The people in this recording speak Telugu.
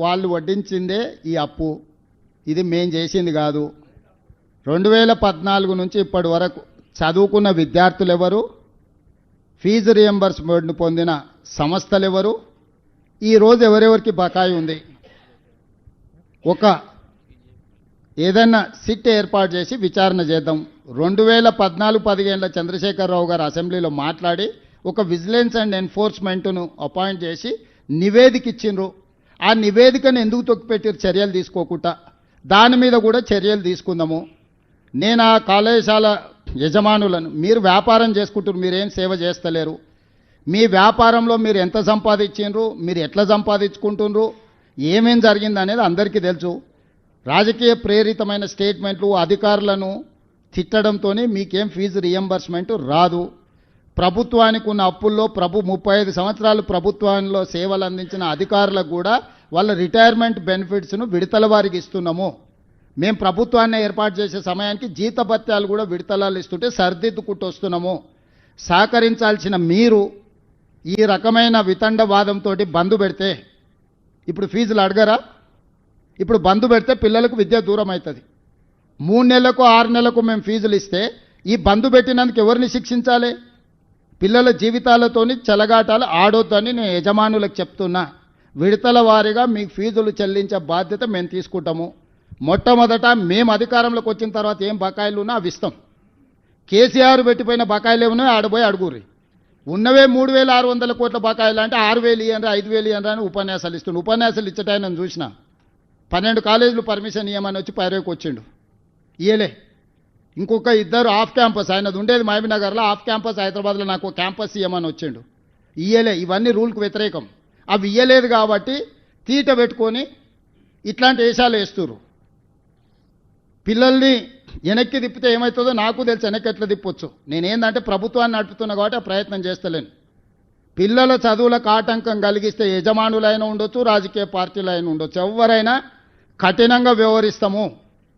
వాళ్ళు వడ్డించిందే ఈ అప్పు. ఇది మేం చేసింది కాదు. రెండు వేల పద్నాలుగు నుంచి ఇప్పటి వరకు చదువుకున్న విద్యార్థులు ఎవరు ఫీజు రియంబర్స్మెంట్ పొందిన సంస్థలు ఎవరు ఈరోజు ఎవరెవరికి బకాయి ఉంది? ఒక ఏదైనా సిట్ ఏర్పాటు చేసి విచారణ చేద్దాం. రెండు వేల పద్నాలుగు పదిహేనులో చంద్రశేఖరరావు గారు అసెంబ్లీలో మాట్లాడి ఒక విజిలెన్స్ అండ్ ఎన్ఫోర్స్మెంట్ను అపాయింట్ చేసి నివేదిక ఇచ్చిండ్రు. ఆ నివేదికను ఎందుకు తొక్కిపెట్టారు చర్యలు తీసుకోకుండా? దాని మీద కూడా చర్యలు తీసుకుందాము. నేను ఆ కళాశాల యజమానులను మీరు వ్యాపారం చేసుకుంటారు మీరేం సేవ చేస్తలేరు. మీ వ్యాపారంలో మీరు ఎంత సంపాదించిండ్రు మీరు ఎట్లా సంపాదించుకుంటుండ్రు ఏమేం జరిగింది అనేది అందరికీ తెలుసు. రాజకీయ ప్రేరితమైన స్టేట్మెంట్లు అధికారులను తిట్టడంతో మీకేం ఫీజు రియంబర్స్మెంట్ రాదు. ప్రభుత్వానికి ఉన్న అప్పుల్లో ప్రభు ముప్పై ఐదు సంవత్సరాలు ప్రభుత్వంలో సేవలు అందించిన అధికారులకు కూడా వాళ్ళ రిటైర్మెంట్ బెనిఫిట్స్ను విడతల వారికి ఇస్తున్నాము. మేము ప్రభుత్వాన్ని ఏర్పాటు చేసే సమయానికి జీతభత్యాలు కూడా విడతలాలు ఇస్తుంటే సర్దిద్దుకుంటూ వస్తున్నాము సహకరించాల్సిన మీరు ఈ రకమైన వితండవాదంతో బంధు పెడితే ఇప్పుడు ఫీజులు అడగరా? ఇప్పుడు బంధు పెడితే పిల్లలకు విద్య దూరం అవుతుంది మూడు నెలలకు ఆరు నెలలకు మేము ఫీజులు ఇస్తే ఈ బంధు పెట్టినందుకు ఎవరిని శిక్షించాలి? పిల్లల జీవితాలతోని చెలగాటాలు ఆడొద్దని నేను యజమానులకు చెప్తున్నా. విడతల వారీగా మీకు ఫీజులు చెల్లించే బాధ్యత మేము తీసుకుంటాము. మొట్టమొదట మేము అధికారంలోకి వచ్చిన తర్వాత ఏం బకాయిలు ఉన్నా అవి ఇస్తాం. కేసీఆర్ పెట్టిపోయిన బకాయిలు ఏమన్నా ఆడబోయి అడుగురి ఉన్నవే మూడు వేల ఆరు వందల కోట్ల బకాయిలు అంటే ఆరు వేలు ఇయ్యండి ఐదు వేలు ఇయ్యండి అని ఉపన్యాసాలు ఇస్తుండు. ఉపన్యాసాలు ఇచ్చటాయని చూసిన. పన్నెండు కాలేజీలు పర్మిషన్ ఇవ్వమని వచ్చి పైరేకి వచ్చిండు. ఇయలే ఇంకొక ఇద్దరు ఆఫ్ క్యాంపస్ ఆయనది ఉండేది మహబీనగర్లో ఆఫ్ క్యాంపస్ హైదరాబాద్లో నాకు క్యాంపస్ ఇవ్వమని వచ్చిండు. ఇయ్యలే ఇవన్నీ రూల్కి వ్యతిరేకం. అవి ఇయ్యలేదు కాబట్టి తీట పెట్టుకొని ఇట్లాంటి వేషాలు వేస్తురు పిల్లల్ని వెనక్కి తిప్పితే ఏమవుతుందో నాకు తెలుసు వెనక్కి ఎట్లా తిప్పొచ్చు. నేనేందంటే ప్రభుత్వాన్ని నడుపుతున్నా కాబట్టి ఆ ప్రయత్నం చేస్తలేను. పిల్లల చదువులకు ఆటంకం కలిగిస్తే యజమానులైనా ఉండొచ్చు రాజకీయ పార్టీలైనా ఉండొచ్చు. ఎవరైనా కఠినంగా వ్యవహరిస్తాము.